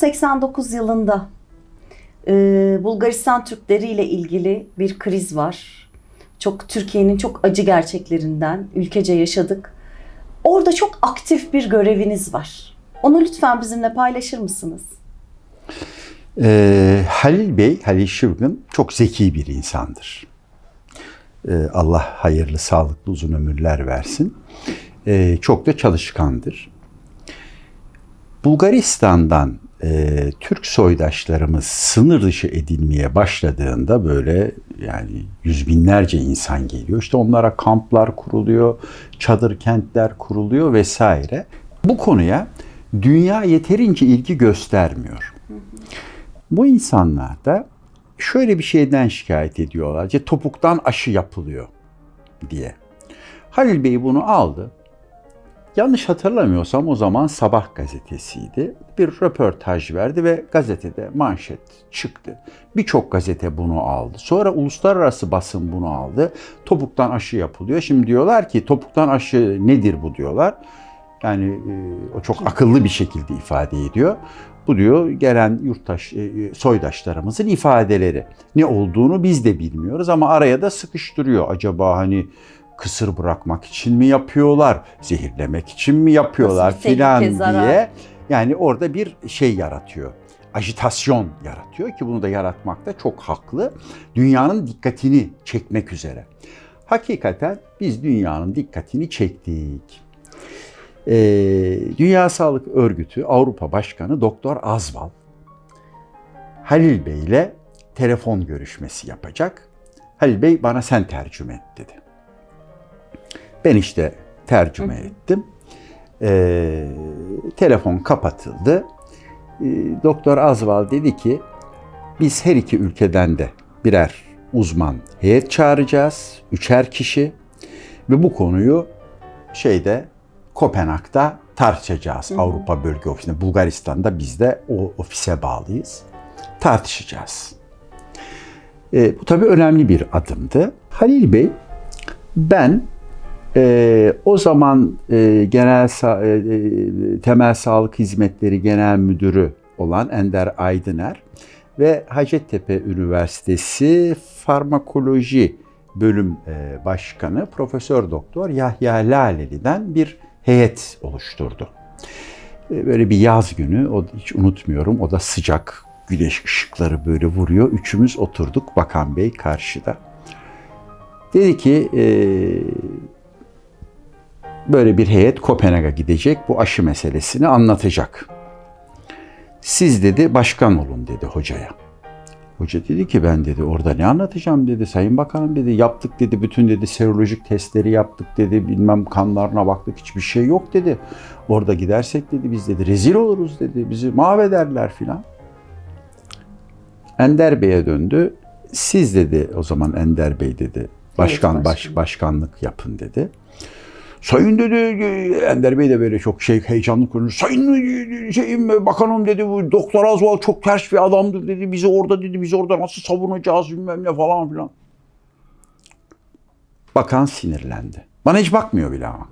Peki 1989 yılında e, Bulgaristan Türkleri ile ilgili bir kriz var. Çok Türkiye'nin çok acı gerçeklerinden ülkece yaşadık. Orada çok aktif bir göreviniz var. Onu lütfen bizimle paylaşır mısınız? Ee, Halil Bey, Halil Şırgın çok zeki bir insandır. Ee, Allah hayırlı, sağlıklı uzun ömürler versin. Ee, çok da çalışkandır. Bulgaristan'dan e, Türk soydaşlarımız sınır dışı edilmeye başladığında böyle yani yüz binlerce insan geliyor. İşte onlara kamplar kuruluyor, çadır kentler kuruluyor vesaire. Bu konuya dünya yeterince ilgi göstermiyor. Bu insanlar da şöyle bir şeyden şikayet ediyorlar. İşte topuktan aşı yapılıyor diye. Halil Bey bunu aldı. Yanlış hatırlamıyorsam o zaman Sabah gazetesiydi. Bir röportaj verdi ve gazetede manşet çıktı. Birçok gazete bunu aldı. Sonra uluslararası basın bunu aldı. Topuktan aşı yapılıyor. Şimdi diyorlar ki topuktan aşı nedir bu diyorlar. Yani e, o çok akıllı bir şekilde ifade ediyor. Bu diyor gelen yurttaş, e, soydaşlarımızın ifadeleri. Ne olduğunu biz de bilmiyoruz ama araya da sıkıştırıyor. Acaba hani kısır bırakmak için mi yapıyorlar, zehirlemek için mi yapıyorlar Nasıl filan zarar? diye. Yani orada bir şey yaratıyor. Ajitasyon yaratıyor ki bunu da yaratmakta çok haklı. Dünyanın dikkatini çekmek üzere. Hakikaten biz dünyanın dikkatini çektik. Ee, Dünya Sağlık Örgütü Avrupa Başkanı Doktor Azval Halil Bey ile telefon görüşmesi yapacak. Halil Bey bana sen tercüme et dedi. Ben işte tercüme ettim. Ee, telefon kapatıldı. Ee, Doktor Azval dedi ki biz her iki ülkeden de birer uzman heyet çağıracağız. Üçer kişi ve bu konuyu şeyde Kopenhag'da tartışacağız. Avrupa Bölge Ofisi'nde. Bulgaristan'da biz de o ofise bağlıyız. Tartışacağız. E, bu tabii önemli bir adımdı. Halil Bey, ben e, o zaman e, genel Sa- e, e, temel sağlık hizmetleri genel müdürü olan Ender Aydıner ve Hacettepe Üniversitesi farmakoloji bölüm e, başkanı Profesör Doktor Yahya Laleli'den bir heyet oluşturdu. E, Böyle bir yaz günü, o hiç unutmuyorum, o da sıcak, güneş ışıkları böyle vuruyor. Üçümüz oturduk, Bakan Bey karşıda. Dedi ki, e, böyle bir heyet Kopenhag'a gidecek, bu aşı meselesini anlatacak. Siz dedi başkan olun dedi hocaya. Hoca dedi ki ben dedi orada ne anlatacağım dedi. Sayın Bakanım dedi yaptık dedi bütün dedi serolojik testleri yaptık dedi. Bilmem kanlarına baktık hiçbir şey yok dedi. Orada gidersek dedi biz dedi rezil oluruz dedi. Bizi mahvederler filan. Ender Bey'e döndü. Siz dedi o zaman Ender Bey dedi. Başkan Evet, baş, başkanım. başkanlık yapın dedi. Sayın dedi Ender Bey de böyle çok şey heyecanlı konuşuyor. Sayın şeyim bakanım dedi bu Doktor Azval çok ters bir adamdır dedi. Bizi orada dedi biz orada nasıl savunacağız bilmem ne falan filan. Bakan sinirlendi. Bana hiç bakmıyor bile ama.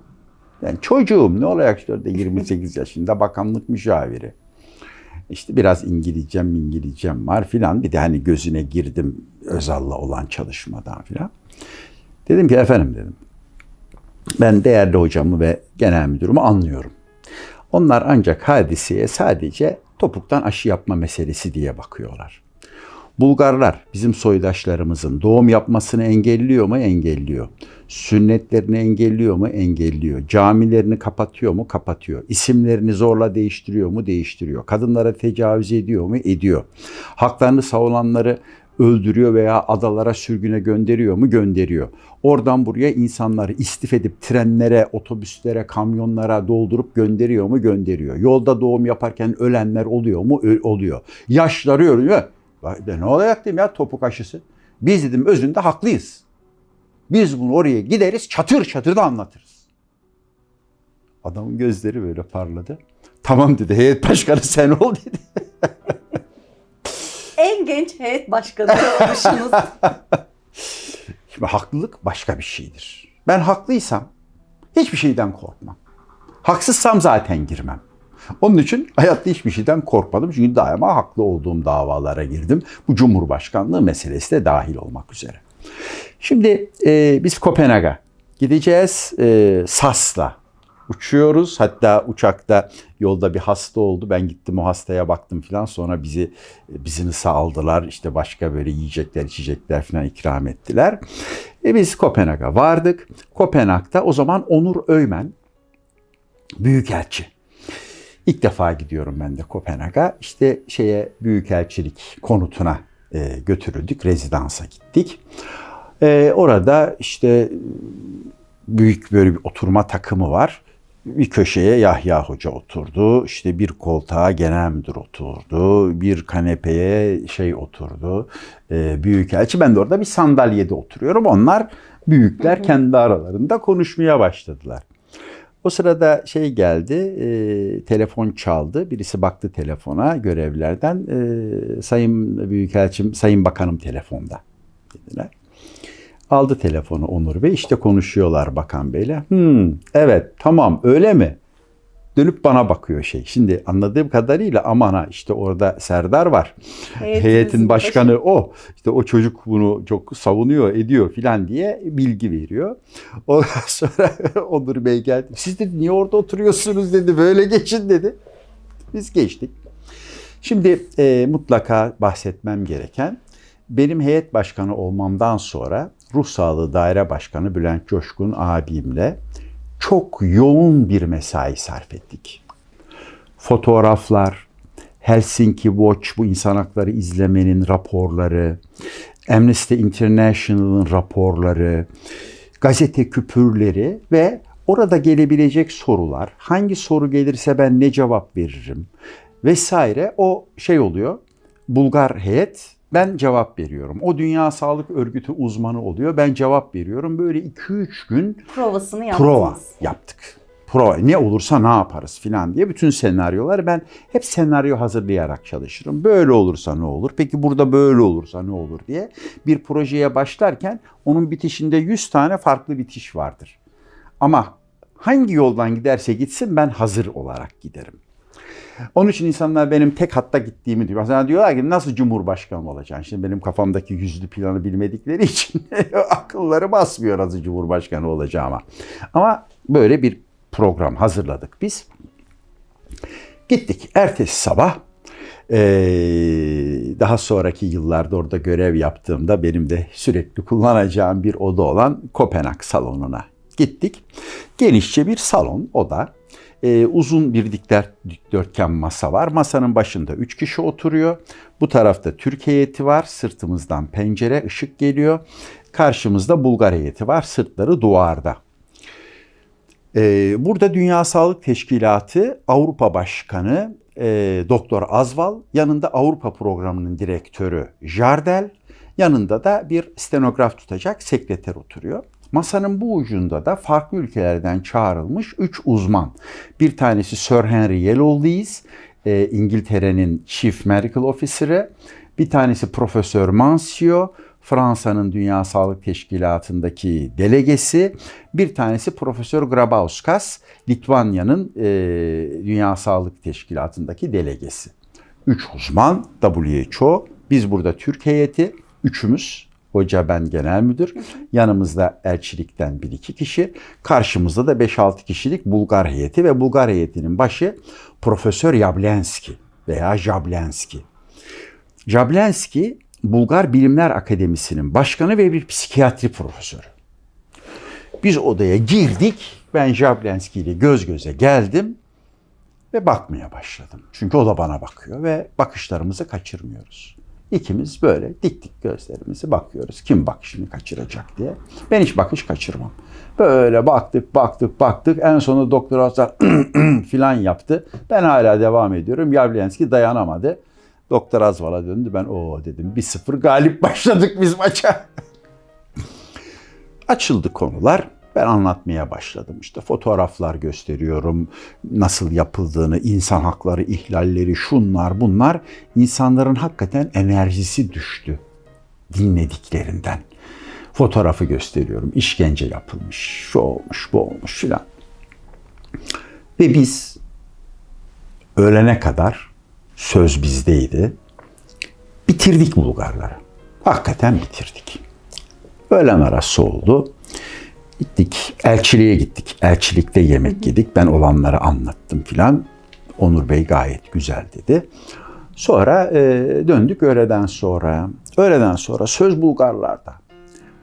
Yani çocuğum ne olacak işte orada 28 yaşında bakanlık müşaviri. İşte biraz İngilizcem İngilizcem var filan. Bir de hani gözüne girdim Özal'la olan çalışmadan filan. Dedim ki efendim dedim. Ben değerli hocamı ve genel müdürümü anlıyorum. Onlar ancak hadiseye sadece topuktan aşı yapma meselesi diye bakıyorlar. Bulgarlar bizim soydaşlarımızın doğum yapmasını engelliyor mu? Engelliyor. Sünnetlerini engelliyor mu? Engelliyor. Camilerini kapatıyor mu? Kapatıyor. İsimlerini zorla değiştiriyor mu? Değiştiriyor. Kadınlara tecavüz ediyor mu? Ediyor. Haklarını savunanları öldürüyor veya adalara sürgüne gönderiyor mu? Gönderiyor. Oradan buraya insanları istif edip trenlere, otobüslere, kamyonlara doldurup gönderiyor mu? Gönderiyor. Yolda doğum yaparken ölenler oluyor mu? Ö- oluyor. Yaşları ölüyor. Ne olacak dedim ya topuk aşısı. Biz dedim özünde haklıyız. Biz bunu oraya gideriz çatır çatır da anlatırız. Adamın gözleri böyle parladı. Tamam dedi heyet başkanı sen ol dedi. En genç heyet başkanı olmuşsunuz. Şimdi haklılık başka bir şeydir. Ben haklıysam hiçbir şeyden korkmam. Haksızsam zaten girmem. Onun için hayatta hiçbir şeyden korkmadım. Çünkü daima haklı olduğum davalara girdim. Bu Cumhurbaşkanlığı meselesi de dahil olmak üzere. Şimdi e, biz Kopenhag'a gideceğiz. E, Sas'la uçuyoruz. Hatta uçakta yolda bir hasta oldu. Ben gittim o hastaya baktım falan. Sonra bizi bizinisi aldılar. İşte başka böyle yiyecekler, içecekler falan ikram ettiler. E biz Kopenhag'a vardık. Kopenhag'da o zaman Onur Öymen büyükelçi. İlk defa gidiyorum ben de Kopenhag'a. İşte şeye büyükelçilik konutuna e, götürüldük. Rezidansa gittik. E, orada işte büyük böyle bir oturma takımı var. Bir köşeye Yahya Hoca oturdu. İşte bir koltuğa genel müdür oturdu. Bir kanepeye şey oturdu. E, büyükelçi. Ben de orada bir sandalyede oturuyorum. Onlar büyükler kendi aralarında konuşmaya başladılar. O sırada şey geldi, e, telefon çaldı. Birisi baktı telefona görevlerden. E, Sayın Büyükelçim, Sayın Bakanım telefonda dediler. Aldı telefonu Onur Bey. İşte konuşuyorlar Bakan Bey'le. Hmm, evet tamam öyle mi? Dönüp bana bakıyor şey. Şimdi anladığım kadarıyla aman ha işte orada Serdar var. Heyetimizin Heyetin başkanı o. İşte o çocuk bunu çok savunuyor, ediyor filan diye bilgi veriyor. Ondan sonra Onur Bey geldi. Siz dedi niye orada oturuyorsunuz dedi. Böyle geçin dedi. Biz geçtik. Şimdi e, mutlaka bahsetmem gereken benim heyet başkanı olmamdan sonra Ruh Sağlığı Daire Başkanı Bülent Coşkun abimle çok yoğun bir mesai sarf ettik. Fotoğraflar, Helsinki Watch bu insan hakları izlemenin raporları, Amnesty International'ın raporları, gazete küpürleri ve orada gelebilecek sorular, hangi soru gelirse ben ne cevap veririm vesaire o şey oluyor. Bulgar heyet ben cevap veriyorum. O Dünya Sağlık Örgütü uzmanı oluyor. Ben cevap veriyorum. Böyle 2-3 gün Provasını yaptınız. prova yaptık. Prova ne olursa ne yaparız filan diye bütün senaryoları ben hep senaryo hazırlayarak çalışırım. Böyle olursa ne olur? Peki burada böyle olursa ne olur diye bir projeye başlarken onun bitişinde 100 tane farklı bitiş vardır. Ama hangi yoldan giderse gitsin ben hazır olarak giderim. Onun için insanlar benim tek hatta gittiğimi diyor. Mesela diyorlar ki nasıl cumhurbaşkanı olacaksın? Şimdi benim kafamdaki yüzlü planı bilmedikleri için akılları basmıyor nasıl cumhurbaşkanı olacağıma. Ama böyle bir program hazırladık biz. Gittik ertesi sabah daha sonraki yıllarda orada görev yaptığımda benim de sürekli kullanacağım bir oda olan Kopenhag salonuna gittik. Genişçe bir salon oda. Ee, uzun bir dikdör, dikdörtgen masa var. Masanın başında 3 kişi oturuyor. Bu tarafta Türk heyeti var. Sırtımızdan pencere, ışık geliyor. Karşımızda Bulgar heyeti var. Sırtları duvarda. Ee, burada Dünya Sağlık Teşkilatı Avrupa Başkanı e, Doktor Azval, yanında Avrupa Programı'nın direktörü Jardel, yanında da bir stenograf tutacak sekreter oturuyor. Masanın bu ucunda da farklı ülkelerden çağrılmış 3 uzman. Bir tanesi Sir Henry Yellowlees, e, İngiltere'nin Chief Medical Officer'ı. Bir tanesi Profesör Mancio, Fransa'nın Dünya Sağlık Teşkilatı'ndaki delegesi. Bir tanesi Profesör Grabauskas, Litvanya'nın e, Dünya Sağlık Teşkilatı'ndaki delegesi. Üç uzman WHO, biz burada Türk heyeti, üçümüz Hoca ben genel müdür. Yanımızda elçilikten bir iki kişi. Karşımızda da 5-6 kişilik Bulgar heyeti ve Bulgar heyetinin başı Profesör Yablenski veya Jablenski. Jablenski Bulgar Bilimler Akademisi'nin başkanı ve bir psikiyatri profesörü. Biz odaya girdik. Ben Jablenski ile göz göze geldim ve bakmaya başladım. Çünkü o da bana bakıyor ve bakışlarımızı kaçırmıyoruz. İkimiz böyle dik dik gözlerimizi bakıyoruz. Kim bakışını kaçıracak diye. Ben hiç bakış kaçırmam. Böyle baktık baktık baktık. En sonunda doktor Hazar filan yaptı. Ben hala devam ediyorum. Yavlenski dayanamadı. Doktor Azval'a döndü. Ben o dedim. Bir sıfır galip başladık biz maça. Açıldı konular. Ben anlatmaya başladım. İşte fotoğraflar gösteriyorum. Nasıl yapıldığını, insan hakları ihlalleri, şunlar bunlar. İnsanların hakikaten enerjisi düştü dinlediklerinden. Fotoğrafı gösteriyorum. İşkence yapılmış, şu olmuş, bu olmuş filan. Ve biz ölene kadar söz bizdeydi. Bitirdik Bulgarları. Hakikaten bitirdik. Öğlen arası oldu. Gittik, elçiliğe gittik. Elçilikte yemek yedik. Ben olanları anlattım filan. Onur Bey gayet güzel dedi. Sonra e, döndük öğleden sonra. Öğleden sonra söz Bulgarlarda.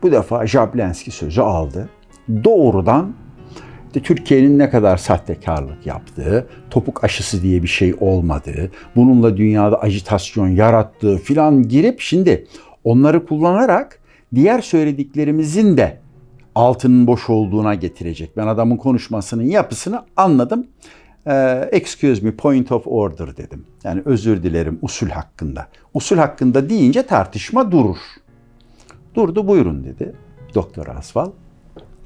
Bu defa Jablenski sözü aldı. Doğrudan işte Türkiye'nin ne kadar sahtekarlık yaptığı, topuk aşısı diye bir şey olmadığı, bununla dünyada ajitasyon yarattığı filan girip şimdi onları kullanarak diğer söylediklerimizin de altının boş olduğuna getirecek. Ben adamın konuşmasının yapısını anladım. Ee, excuse me, point of order dedim. Yani özür dilerim usul hakkında. Usul hakkında deyince tartışma durur. Durdu buyurun dedi Doktor Asval.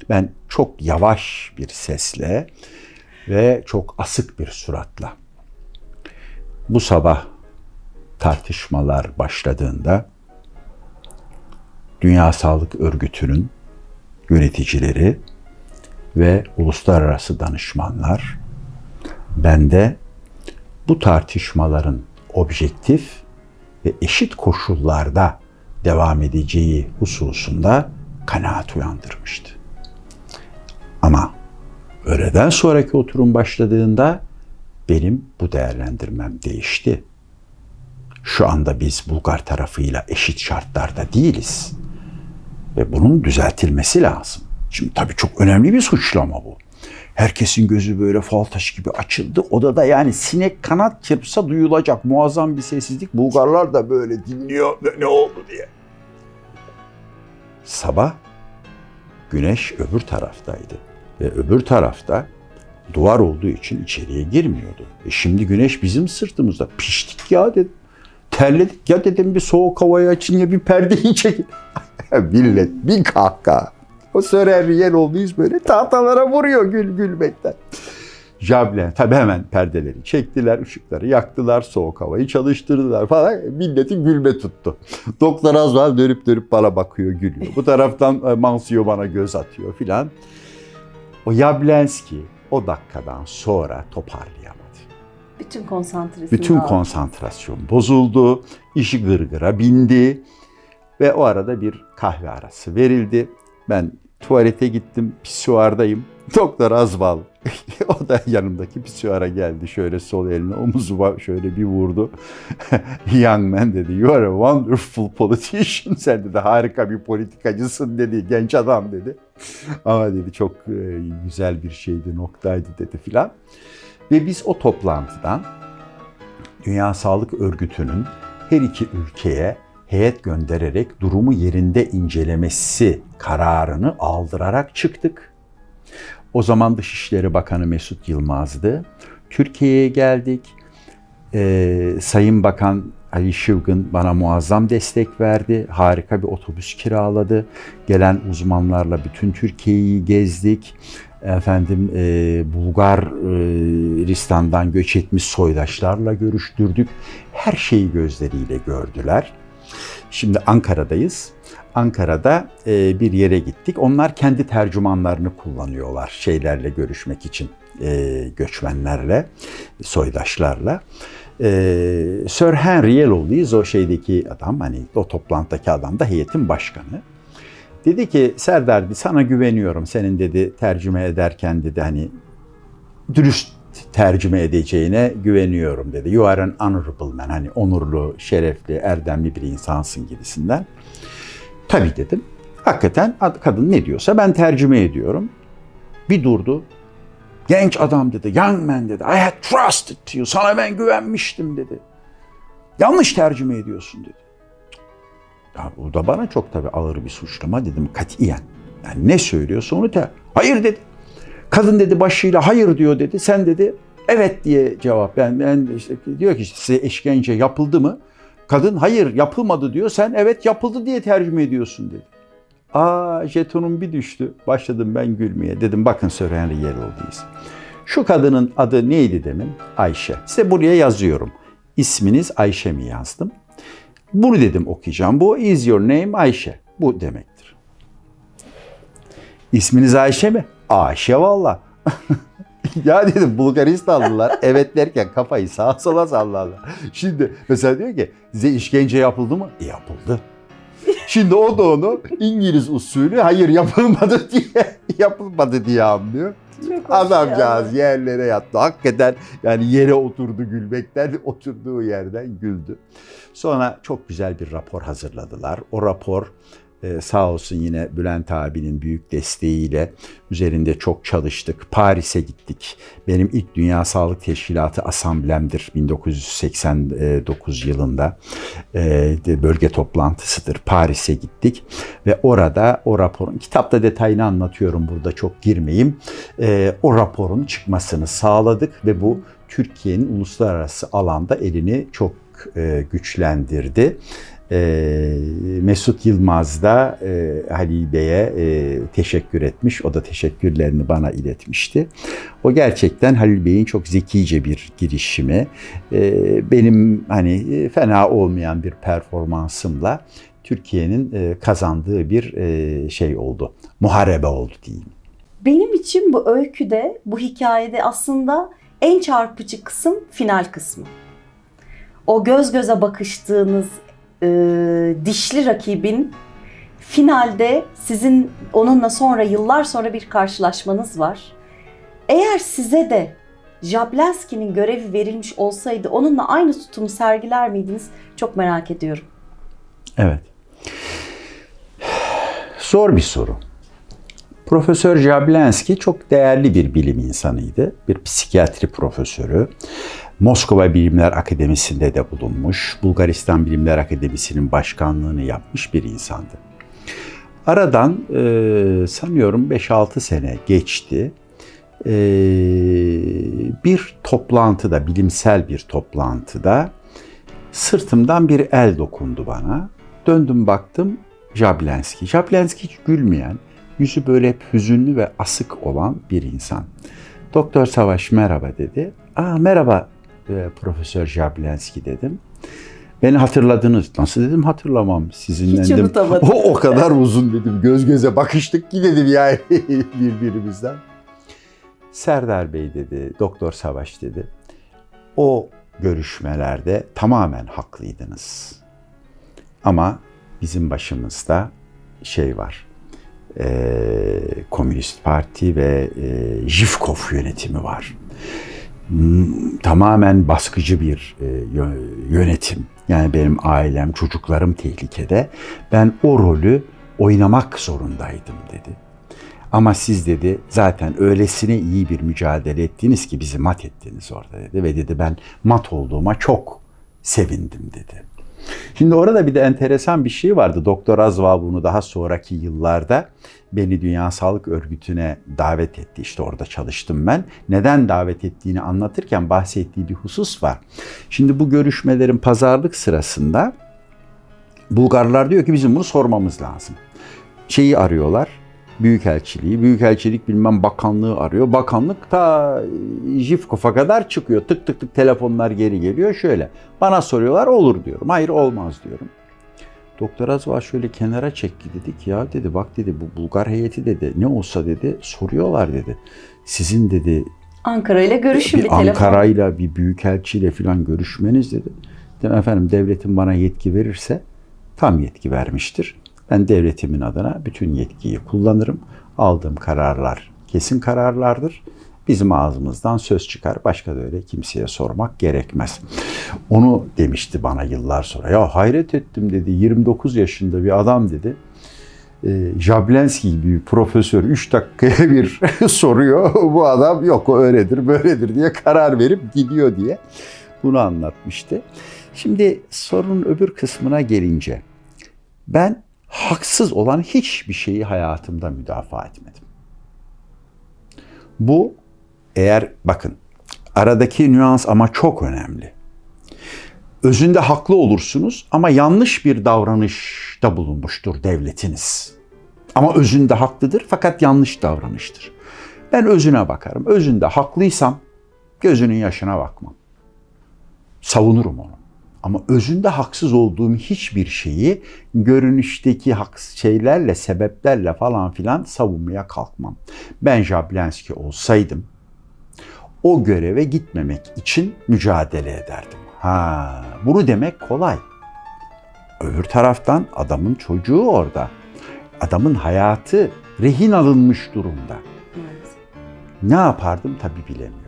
Ben çok yavaş bir sesle ve çok asık bir suratla bu sabah tartışmalar başladığında Dünya Sağlık Örgütü'nün yöneticileri ve uluslararası danışmanlar bende bu tartışmaların objektif ve eşit koşullarda devam edeceği hususunda kanaat uyandırmıştı. Ama öğleden sonraki oturum başladığında benim bu değerlendirmem değişti. Şu anda biz Bulgar tarafıyla eşit şartlarda değiliz. Ve bunun düzeltilmesi lazım. Şimdi tabii çok önemli bir suçlama bu. Herkesin gözü böyle fal taşı gibi açıldı. Odada yani sinek kanat çırpsa duyulacak muazzam bir sessizlik. Bulgarlar da böyle dinliyor ne, oldu diye. Sabah güneş öbür taraftaydı. Ve öbür tarafta duvar olduğu için içeriye girmiyordu. E şimdi güneş bizim sırtımızda. Piştik ya dedim. Terledik ya dedim bir soğuk havayı açın ya bir perdeyi çekin. Millet bir kahkaha. O Sörer yer olduğuyuz böyle tahtalara vuruyor gül gülmekten. Jablen tabii hemen perdeleri çektiler, ışıkları yaktılar, soğuk havayı çalıştırdılar falan. Milletin gülme tuttu. Doktor az var dönüp dönüp bana bakıyor, gülüyor. Bu taraftan e, Mansio bana göz atıyor filan. O Yablenski o dakikadan sonra toparlayamadı. Bütün konsantrasını Bütün konsantrasyon bozuldu, işi gırgıra bindi ve o arada bir kahve arası verildi. Ben tuvalete gittim, pisuardayım. Doktor Azval, o da yanımdaki pisuara geldi. Şöyle sol eline omuzuma şöyle bir vurdu. Young man dedi, you are a wonderful politician. Sen dedi harika bir politikacısın dedi, genç adam dedi. Ama dedi çok e, güzel bir şeydi, noktaydı dedi filan. Ve biz o toplantıdan Dünya Sağlık Örgütü'nün her iki ülkeye heyet göndererek durumu yerinde incelemesi kararını aldırarak çıktık. O zaman Dışişleri Bakanı Mesut Yılmaz'dı. Türkiye'ye geldik. Ee, Sayın Bakan Ali Şıvgın bana muazzam destek verdi. Harika bir otobüs kiraladı. Gelen uzmanlarla bütün Türkiye'yi gezdik. Efendim e, Bulgaristan'dan göç etmiş soydaşlarla görüştürdük. Her şeyi gözleriyle gördüler. Şimdi Ankara'dayız. Ankara'da e, bir yere gittik. Onlar kendi tercümanlarını kullanıyorlar şeylerle görüşmek için. E, göçmenlerle, soydaşlarla. E, Sir Henry Yellowlees o şeydeki adam hani o toplantıdaki adam da heyetin başkanı. Dedi ki Serdar sana güveniyorum senin dedi tercüme ederken dedi hani dürüst tercüme edeceğine güveniyorum dedi. You are an honorable man. Hani onurlu, şerefli, erdemli bir insansın gibisinden. Tabii dedim. Hakikaten kadın ne diyorsa ben tercüme ediyorum. Bir durdu. Genç adam dedi, young man dedi. I had trusted you. Sana ben güvenmiştim dedi. Yanlış tercüme ediyorsun dedi. Ya bu da bana çok tabii ağır bir suçlama dedim katiyen. Yani ne söylüyorsa onu ter. Hayır dedi. Kadın dedi başıyla hayır diyor dedi. Sen dedi evet diye cevap. Ben, ben işte diyor ki size işkence yapıldı mı? Kadın hayır yapılmadı diyor. Sen evet yapıldı diye tercüme ediyorsun dedi. Aa jetonum bir düştü. Başladım ben gülmeye. Dedim bakın söyleyen yer olduyuz. Şu kadının adı neydi demin? Ayşe. Size buraya yazıyorum. İsminiz Ayşe mi yazdım? Bunu dedim okuyacağım. Bu is your name Ayşe. Bu demektir. İsminiz Ayşe mi? Ayşe valla. ya dedim Bulgaristanlılar evet derken kafayı sağa sola sallarlar. Şimdi mesela diyor ki size işkence yapıldı mı? E, yapıldı. Şimdi o da onu İngiliz usulü hayır yapılmadı diye yapılmadı diye anlıyor. Adamcağız yerlere yattı. Hakikaten yani yere oturdu gülmekten oturduğu yerden güldü. Sonra çok güzel bir rapor hazırladılar. O rapor e, sağ olsun yine Bülent abinin büyük desteğiyle üzerinde çok çalıştık. Paris'e gittik. Benim ilk Dünya Sağlık Teşkilatı asamblemdir 1989 yılında. E, bölge toplantısıdır. Paris'e gittik ve orada o raporun kitapta detayını anlatıyorum burada çok girmeyeyim. E, o raporun çıkmasını sağladık ve bu Türkiye'nin uluslararası alanda elini çok e, güçlendirdi. E, Mesut Yılmaz da e, Halil Bey'e e, teşekkür etmiş. O da teşekkürlerini bana iletmişti. O gerçekten Halil Bey'in çok zekice bir girişimi. E, benim hani e, fena olmayan bir performansımla Türkiye'nin e, kazandığı bir e, şey oldu. Muharebe oldu diyeyim. Benim için bu öyküde, bu hikayede aslında en çarpıcı kısım final kısmı. O göz göze bakıştığınız e, dişli rakibin finalde sizin onunla sonra yıllar sonra bir karşılaşmanız var. Eğer size de Jablenski'nin görevi verilmiş olsaydı onunla aynı tutumu sergiler miydiniz? Çok merak ediyorum. Evet. Zor bir soru. Profesör Jablenski çok değerli bir bilim insanıydı. Bir psikiyatri profesörü. Moskova Bilimler Akademisi'nde de bulunmuş. Bulgaristan Bilimler Akademisi'nin başkanlığını yapmış bir insandı. Aradan e, sanıyorum 5-6 sene geçti. E, bir toplantıda, bilimsel bir toplantıda sırtımdan bir el dokundu bana. Döndüm baktım Jablenski. Jablenski hiç gülmeyen, yüzü böyle hep hüzünlü ve asık olan bir insan. Doktor Savaş merhaba dedi. Aa merhaba e, Profesör Jablenski dedim. Beni hatırladınız. Nasıl dedim hatırlamam sizinle Hiç dedim. unutamadım. O, o kadar uzun dedim. Göz göze bakıştık ki dedim yani birbirimizden. Serdar Bey dedi, Doktor Savaş dedi. O görüşmelerde tamamen haklıydınız. Ama bizim başımızda şey var. E, Komünist Parti ve e, Jivkov yönetimi var. Tamamen baskıcı bir e, yö- yönetim. Yani benim ailem, çocuklarım tehlikede. Ben o rolü oynamak zorundaydım dedi. Ama siz dedi zaten öylesine iyi bir mücadele ettiniz ki bizi mat ettiniz orada dedi. Ve dedi ben mat olduğuma çok sevindim dedi. Şimdi orada bir de enteresan bir şey vardı. Doktor Azval bunu daha sonraki yıllarda beni Dünya Sağlık Örgütü'ne davet etti. İşte orada çalıştım ben. Neden davet ettiğini anlatırken bahsettiği bir husus var. Şimdi bu görüşmelerin pazarlık sırasında Bulgarlar diyor ki bizim bunu sormamız lazım. Şeyi arıyorlar. Büyükelçiliği, Büyükelçilik bilmem bakanlığı arıyor. Bakanlık ta Jifkov'a kadar çıkıyor. Tık tık tık telefonlar geri geliyor. Şöyle bana soruyorlar olur diyorum. Hayır olmaz diyorum. Doktor Azva şöyle kenara çekti dedik ya dedi bak dedi bu Bulgar heyeti dedi ne olsa dedi soruyorlar dedi. Sizin dedi Ankara ile görüşün bir, bir telefon. Ankara'yla bir büyükelçiyle falan görüşmeniz dedi. Dedim efendim devletim bana yetki verirse tam yetki vermiştir. Ben devletimin adına bütün yetkiyi kullanırım. Aldığım kararlar kesin kararlardır. Bizim ağzımızdan söz çıkar. Başka da öyle kimseye sormak gerekmez. Onu demişti bana yıllar sonra. Ya hayret ettim dedi. 29 yaşında bir adam dedi. E, Jablenski gibi bir profesör 3 dakikaya bir soruyor. Bu adam yok o öyledir böyledir diye karar verip gidiyor diye bunu anlatmıştı. Şimdi sorunun öbür kısmına gelince ben haksız olan hiçbir şeyi hayatımda müdafaa etmedim. Bu eğer bakın aradaki nüans ama çok önemli. Özünde haklı olursunuz ama yanlış bir davranışta bulunmuştur devletiniz. Ama özünde haklıdır fakat yanlış davranıştır. Ben özüne bakarım. Özünde haklıysam gözünün yaşına bakmam. Savunurum onu. Ama özünde haksız olduğum hiçbir şeyi görünüşteki haksız şeylerle, sebeplerle falan filan savunmaya kalkmam. Ben Jablenski olsaydım o göreve gitmemek için mücadele ederdim. Ha, bunu demek kolay. Öbür taraftan adamın çocuğu orada. Adamın hayatı rehin alınmış durumda. Ne yapardım tabii bilemiyorum.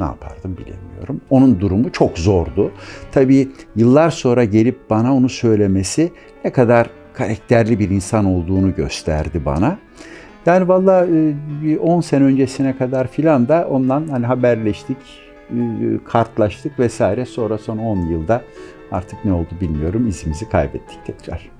Ne yapardım bilemiyorum. Onun durumu çok zordu. Tabii yıllar sonra gelip bana onu söylemesi ne kadar karakterli bir insan olduğunu gösterdi bana. Yani valla e, bir 10 sene öncesine kadar filan da ondan hani haberleştik, e, kartlaştık vesaire. Sonra son 10 yılda artık ne oldu bilmiyorum izimizi kaybettik tekrar.